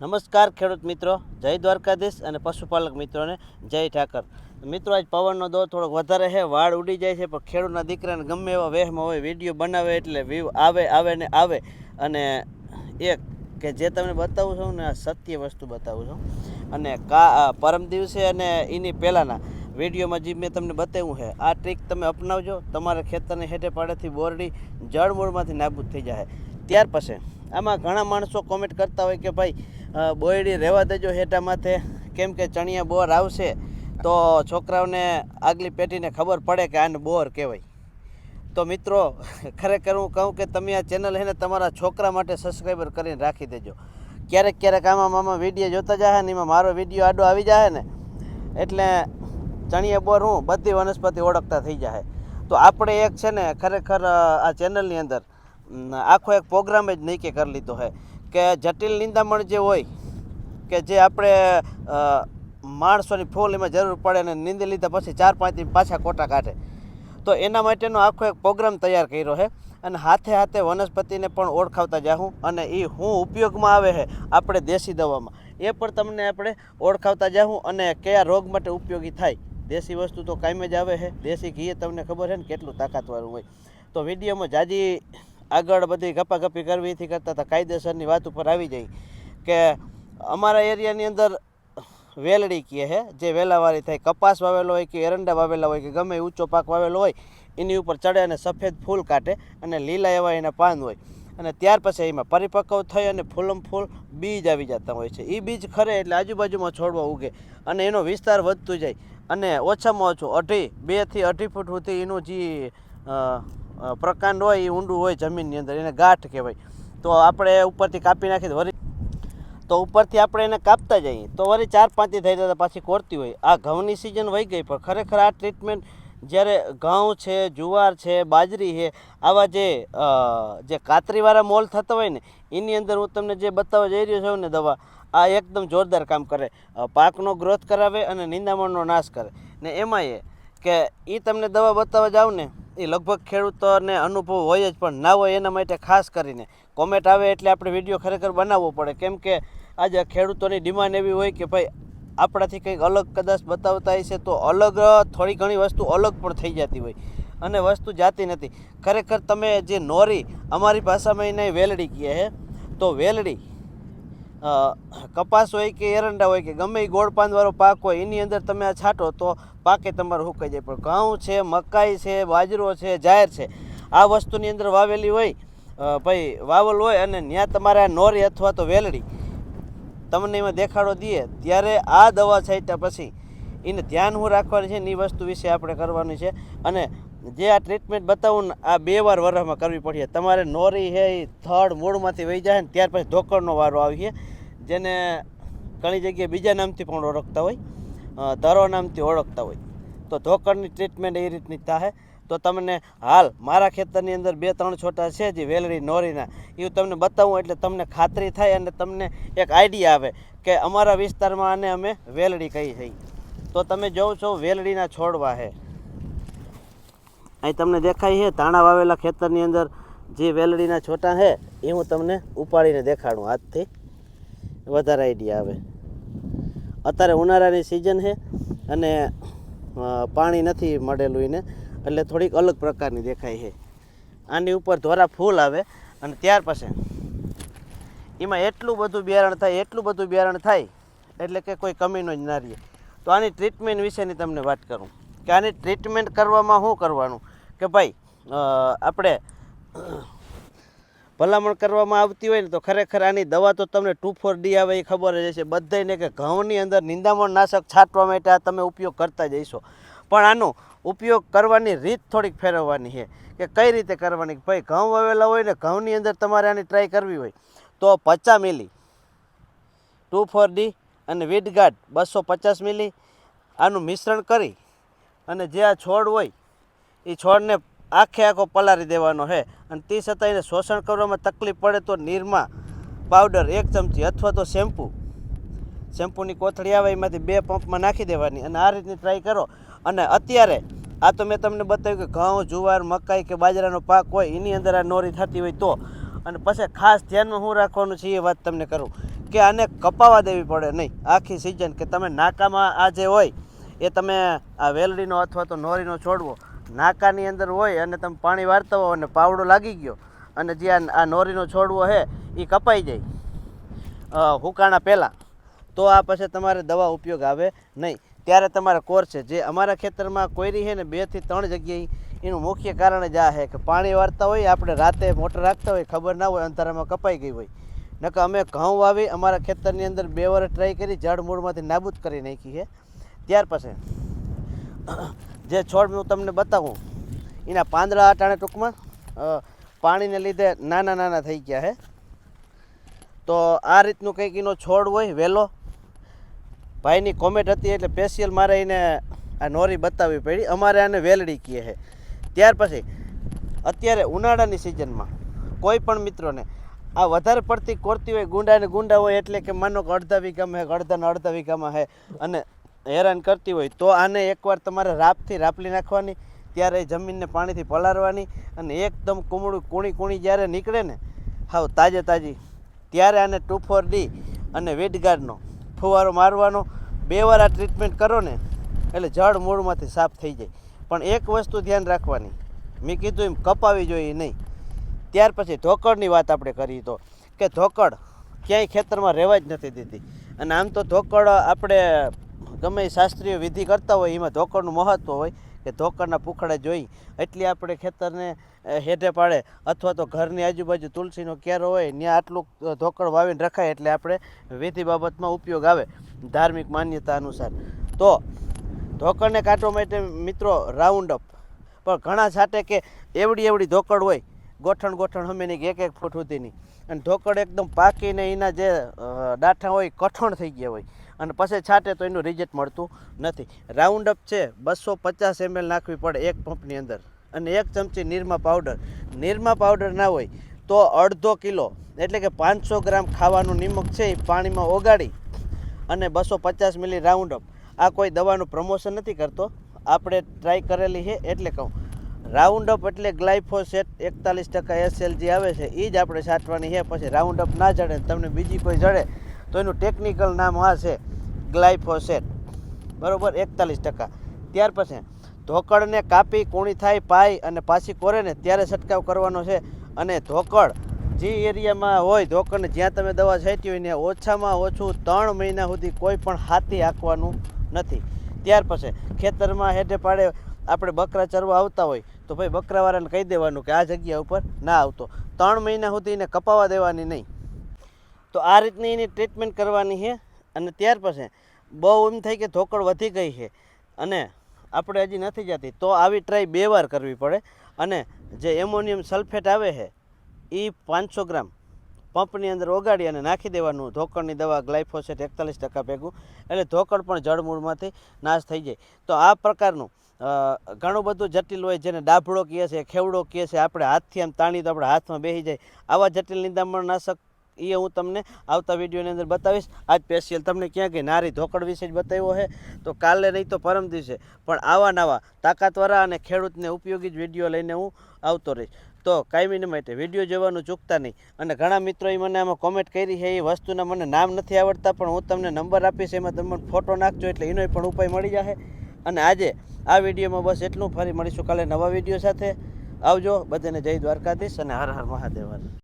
નમસ્કાર ખેડૂત મિત્રો, જય દ્વારકાધીશ અને પશુપાલક મિત્રોને જય ઠાકર. મિત્રો, આજ પવનનો દોર થોડોક વધારે છે, વાળ ઉડી જાય છે, પણ ખેડૂતના દીકરાને ગમે એવા વહેમાં હોય, વીડિયો બનાવે એટલે વ્યૂ આવે આવે ને આવે. અને એક કે જે તમને બતાવું છું ને સત્ય વસ્તુ બતાવું છું. અને કા પરમ દિવસે અને એની પહેલાંના વિડીયોમાં જે મેં તમને બતાવ્યું છે, આ ટ્રીક તમે અપનાવજો. તમારા ખેતરની હેઠે પાડેથી બોરડી જળમૂળમાંથી નાબૂદ થઈ જાય. ત્યાર પછી આમાં ઘણા માણસો કોમેન્ટ કરતા હોય કે ભાઈ બોયડી રહેવા દેજો હેઠા માથે કેમ કે ચણિયા બોર આવશે તો છોકરાઓને આગલી પેઢીને ખબર પડે કે આને બોર કહેવાય. તો મિત્રો, ખરેખર હું કહું કે તમે આ ચેનલ છે ને તમારા છોકરા માટે સબસ્ક્રાઈબર કરીને રાખી દેજો. ક્યારેક ક્યારેક આમાં મામા વીડિયો જોતા જાય ને એમાં મારો વીડિયો આડો આવી જાય ને, એટલે ચણિયા બોર હું બધી વનસ્પતિ ઓળખતા થઈ જાય તો આપણે એક છે ને ખરેખર આ ચેનલની અંદર આખો એક પ્રોગ્રામ જ નક્કી કરી લીધો છે કે જટિલ નિંદામણ જે હોય, કે જે આપણે માણસોની ફૂલ એમાં જરૂર પડે અને નીંદી લીધા પછી ચાર પાંચ પાછા કોટા કાઢે. તો એના માટેનો આખો એક પ્રોગ્રામ તૈયાર કર્યો છે અને હાથે હાથે વનસ્પતિને પણ ઓળખાવતા જાઉં અને એ હું ઉપયોગમાં આવે છે આપણે દેશી દવામાં. એ પણ તમને આપણે ઓળખાવતા જાઉં અને કયા રોગ માટે ઉપયોગી થાય. દેશી વસ્તુ તો કાયમ જ આવે છે દેશી ઘી તમને ખબર છે ને કેટલું તાકાતવાળું હોય. તો વિડીયોમાં જાજી આગળ બધી ગપાગપી કરવીથી કરતાં હતા કાયદેસરની વાત ઉપર આવી જાય. કે અમારા એરિયાની અંદર વેલડી કહે છે, જે વેલાવાળી થાય, કપાસ વાવેલો હોય કે એરંડા વાવેલા હોય કે ગમે ઊંચો પાક વાવેલો હોય, એની ઉપર ચડે અને સફેદ ફૂલ કાઢે અને લીલા એવા એના પાન હોય. અને ત્યાર પછી એમાં પરિપક્વ થઈ અને ફૂલમ ફૂલ બીજ આવી જતા હોય છે. એ બીજ ખરે એટલે આજુબાજુમાં છોડવા ઉગે અને એનો વિસ્તાર વધતો જાય. અને ઓછામાં ઓછું અઢી બેથી અઢી ફૂટ સુધી એનું જે પ્રકાંડ હોય એ ઊંડું હોય જમીનની અંદર, એને ગાંઠ કહેવાય. તો આપણે ઉપરથી કાપી નાખી વરી તો ઉપરથી આપણે એને કાપતા જઈએ. તો વળી ચાર પાંચથી થઈ જતા પાછી કોરતી હોય. આ ઘઉંની સિઝન વહી ગઈ, પણ ખરેખર આ ટ્રીટમેન્ટ જ્યારે ઘઉં છે, જુવાર છે, બાજરી છે, આવા જે જે કાતરીવાળા મોલ થતા હોય ને, એની અંદર હું તમને જે બતાવવા જઈ રહ્યો છું ને દવા, આ એકદમ જોરદાર કામ કરે. પાકનો ગ્રોથ કરાવે અને નિંદામણનો નાશ કરે. ને એમાં એ કે એ તમને દવા બતાવવા જાઉં ને એ લગભગ ખેડૂતોને અનુભવ હોય જ, પણ ના હોય એના માટે ખાસ કરીને. કોમેન્ટ આવે એટલે આપણે વીડિયો ખરેખર બનાવવો પડે. કેમ કે આજે ખેડૂતોની ડિમાન્ડ એવી હોય કે ભાઈ, આપણાથી કંઈક અલગ કદાચ બતાવતા હશે તો અલગ, થોડી ઘણી વસ્તુ અલગ પણ થઈ જતી હોય અને વસ્તુ જાતી નથી. ખરેખર તમે જે નોરી, અમારી ભાષામાં એને વેલડી કહે છે. તો વેલડી કપાસ હોય કે એરંડા હોય કે ગમે એ ગોળ પાંદવાળો પાક હોય, એની અંદર તમે આ છાંટો તો પાકે તમારું સુકાઈ જાય પણ ઘઉં છે, મકાઈ છે, બાજરો છે, જાહેર છે, આ વસ્તુની અંદર વાવેલી હોય ભાઈ વાવલ હોય અને ત્યાં તમારે આ નોરી અથવા તો વેલડી તમને એમાં દેખાડો દઈએ, ત્યારે આ દવા છાંટ્યા પછી એને ધ્યાન હું રાખવાની છે ને એ વસ્તુ વિશે આપણે કરવાની છે. અને જે આ ટ્રીટમેન્ટ બતાવું ને, આ બે વાર વરસમાં કરવી પડશે તમારે નોરી છે એ થડ મૂળમાંથી વહી જાય ને, ત્યાર પછી ઢોકળનો વારો આવીએ જેને ઘણી જગ્યાએ બીજા નામથી પણ ઓળખતા હોય ધરો નામથી ઓળખતા હોય. તો ધોકડની ટ્રીટમેન્ટ એ રીતની થાય. તો તમને હાલ મારા ખેતરની અંદર બે ત્રણ છોટા છે જે વેલડી, નોરીના. એ તમને બતાવું એટલે તમને ખાતરી થાય અને તમને એક આઈડિયા આવે કે અમારા વિસ્તારમાં આને અમે વેલડી કહી છે તો તમે જોઉં છો વેલડીના છોડવા છે અહીં તમને દેખાય છે, ધાણા વાવેલા ખેતરની અંદર જે વેલડીના છોટા છે, એ હું તમને ઉપાડીને દેખાડું. હાથથી વધારે આઈડિયા આવે. અત્યારે ઉનાળાની સિઝન છે અને પાણી નથી મળેલું એને, એટલે થોડીક અલગ પ્રકારની દેખાય છે. આની ઉપર ધોરા ફૂલ આવે અને ત્યાર પછી એમાં એટલું બધું બિયારણ થાય, એટલું બધું બિયારણ થાય, એટલે કે કોઈ કમીનો જ ના રહીએ તો આની ટ્રીટમેન્ટ વિશેની તમને વાત કરું. કે આની ટ્રીટમેન્ટ કરવામાં શું કરવાનું? કે ભાઈ આપણે ભલામણ કરવામાં આવતી હોય ને તો ખરેખર આની દવા તો તમને ટુ ફોર ડી આવે એ ખબર જ છે બધાને કે ઘઉંની અંદર નિંદામણ નાશક છાંટવા માટે આ તમે ઉપયોગ કરતા જઈશો. પણ આનો ઉપયોગ કરવાની રીત થોડીક ફેરવવાની છે કે કઈ રીતે કરવાની? ભાઈ, ઘઉં વાવેલા હોય ને ઘઉંની અંદર તમારે આની ટ્રાય કરવી હોય, તો પચાસ મિલી ટુ ફોર ડી અને વીટગાર્ડ બસો પચાસ મિલી આનું મિશ્રણ કરી અને જે આ છોડ હોય એ છોડને આખે આખો પલારી દેવાનો છે અને તે છતાં એને શોષણ કરવામાં તકલીફ પડે તો નીરમાં પાવડર એક ચમચી અથવા તો શેમ્પૂ શેમ્પૂની કોથળી આવે, એમાંથી બે પંપમાં નાખી દેવાની અને આ રીતની ટ્રાય કરો. અને અત્યારે આ તો મેં તમને બતાવ્યું કે ઘઉં, જુવાર, મકાઈ કે બાજરાનો પાક હોય, એની અંદર આ નોરી થતી હોય તો. અને પછી ખાસ ધ્યાનમાં શું રાખવાનું છે એ વાત તમને કરું કે આને કપાવા દેવી પડે નહીં. આખી સિઝન કે તમે નાકામાં આ જે હોય, એ તમે આ વેલડીનો અથવા તો નોરીનો છોડવો. નાકાની અંદર હોય અને તમે પાણી વાળતા હો અને પાવડો લાગી ગયો અને જે આ નોરીનો છોડવો છે એ કપાઈ જાય. હુકાણા પહેલાં. તો આ પછી તમારે દવા ઉપયોગ આવે નહીં. ત્યારે તમારે કોર છે. જે અમારા ખેતરમાં કોયરી છે ને બેથી ત્રણ જગ્યાએ એનું મુખ્ય કારણ જ આ છે કે પાણી વાળતા હોય, આપણે રાતે મોટર રાખતા હોય, ખબર ના હોય, અંધારામાં કપાઈ ગઈ હોય. નકર અમે ઘઉં વાવી, અમારા ખેતરની અંદર બે વર્ષ ટ્રાય કરી જળ મૂળમાંથી નાબૂદ કરી નાખી છે. ત્યાર પછી જે છોડ હું તમને બતાવું, એના પાંદડા અટાણે ટૂંકમાં પાણીને લીધે નાના નાના થઈ ગયા છે તો આ રીતનું કંઈક એનો છોડ હોય વહેલો ભાઈની કોમેન્ટ હતી એટલે સ્પેશિયલ મારે એને આ નોરી બતાવવી પડી. અમારે આને વેલડી કહે છે ત્યાર પછી, અત્યારે ઉનાળાની સિઝનમાં કોઈ પણ મિત્રોને આ વધારે પડતી કોરતી હોય, ગુંડા ને ગુંડા હોય એટલે કે માનો કે અડધા વીઘામાં હે અડધા ને અડધા વીઘામાં હે, અને હેરાન કરતી હોય તો આને એકવાર તમારે રાપથી રાપલી નાખવાની, ત્યારે જમીનને પાણીથી પલાળવાની અને એકદમ કુમળું કૂણી કૂણી જ્યારે નીકળે ને, હાવ તાજે તાજી, ત્યારે આને ટુ ફોર ડી અને વેટગાર્ડનો ફુવારો મારવાનો, બે વાર આ ટ્રીટમેન્ટ કરો ને, એટલે જળ મૂળમાંથી સાફ થઈ જાય. પણ એક વસ્તુ ધ્યાન રાખવાની, મેં કીધું એમ કપાવી જોઈએ નહીં. ત્યાર પછી ધોકડની વાત આપણે કરી તો, કે ધોકડ ક્યાંય ખેતરમાં રહેવા જ નથી દેતી. અને આમ તો ધોકડ આપણે ગમે શાસ્ત્રીય વિધિ કરતા હોય, એમાં ધોકડનું મહત્ત્વ હોય કે ધોકડના પૂખડા જોઈ. એટલી આપણે ખેતરને હેઠે પાડે. અથવા તો ઘરની આજુબાજુ તુલસીનો ક્યારો હોય ત્યાં આટલું ધોકડ વાવીને રખાય એટલે આપણે વિધિ બાબતમાં ઉપયોગ આવે ધાર્મિક માન્યતા અનુસાર. તો ધોકડને કાઢવા માટે મિત્રો રાઉન્ડ અપ પણ ઘણા છાંટે કે એવડી એવડી ધોકડ હોય, ગોઠણ ગોઠણ હમેની એક એક ફૂટ સુધીની. અને ધોકડ એકદમ પાકીને એના જે ડાઠા હોય, કઠણ થઈ ગયા હોય. અને પછી છાંટે તો એનું રિઝલ્ટ મળતું નથી. રાઉન્ડ અપ છે, બસો પચાસ એમએલ નાખવી પડે એક પંપની અંદર. અને એક ચમચી નિરમા પાવડર નિરમા પાવડર ના હોય તો અડધો કિલો, એટલે કે પાંચસો ગ્રામ ખાવાનું નિમક છે એ પાણીમાં ઓગાળી અને બસો પચાસ મિલી રાઉન્ડ અપ આ કોઈ દવાનું પ્રમોશન નથી કરતો. આપણે ટ્રાય કરેલી છે એટલે કહું. રાઉન્ડ અપ એટલે ગ્લાયફોસેટ એકતાલીસ ટકા એસએલજી આવે છે એ જ આપણે છાંટવાની છે. પછી રાઉન્ડ અપ ના જડે તમને બીજી કોઈ જડે, તો એનું ટેકનિકલ નામ આ છે. ગ્લાયફોસેટ. બરાબર, એકતાલીસ ટકા. ત્યાર પછી ધોકળને કાપી કૂણી થાય પાય અને પાછી કોરે ને ત્યારે છંટકાવ કરવાનો છે. અને ધોકળ જે એરિયામાં હોય ધોકળને જ્યાં તમે દવા છાંટી હોય ત્યાં ઓછામાં ઓછું ત્રણ મહિના સુધી કોઈ પણ હાથી આંકવાનું નથી. ત્યાર પછી, ખેતરમાં હેઠે પાડે આપણે બકરા ચરવા આવતા હોય, તો ભાઈ બકરાવાળાને કહી દેવાનું કે આ જગ્યા ઉપર ના આવતો. ત્રણ મહિના સુધી એને કપાવા દેવાની નહીં. તો આ રીતની એની ટ્રીટમેન્ટ કરવાની છે. અને ત્યાર પછી બહુ એમ થાય કે ધોકડ વધી ગઈ છે. અને આપણે હજી નથી જતી, તો આવી ટ્રાય બે વાર કરવી પડે. અને જે એમોનિયમ સલ્ફેટ આવે છે એ પાંચસો ગ્રામ પંપની અંદર ઓગાડી અને નાખી દેવાનું. ધોકડની દવા ગ્લાયફોસેટ એકતાલીસ ટકા ભેગું. એટલે ધોકડ પણ જળમૂળમાંથી નાશ થઈ જાય. તો આ પ્રકારનું ઘણું બધું જટિલ હોય જેને ડાભડો કહે છે, ખેવડો કહે છે, આપણે હાથથી આમ તાણી તો આપણે હાથમાં બેસી જાય. આવા જટિલ નિંદામણ નાશક એ હું તમને આવતા વિડીયોની અંદર બતાવીશ. આજ સ્પેશિયલ તમને ક્યાં ગઈ નારી ધોકડ વિશે જ બતાવ્યો છે. તો કાલે નહીં તો પરમ દિવસે. પણ આવા નવા તાકાતવાળા અને ખેડૂતને ઉપયોગી જ વીડિયો લઈને હું આવતો રહીશ. તો કાયમીને માટે વીડિયો જોવાનું ચૂકતા નહીં. અને ઘણા મિત્રોએ મને આમાં કોમેન્ટ કરી છે, એ વસ્તુના મને નામ નથી આવડતા, પણ હું તમને નંબર આપીશ, એમાં તમે ફોટો નાખજો, એટલે એનો પણ ઉપાય મળી જશે અને આજે આ વિડીયોમાં બસ એટલું. ફરી મળીશું કાલે નવા વીડિયો સાથે. આવજો, બધાને જય દ્વારકાધીશ અને હર હર મહાદેવ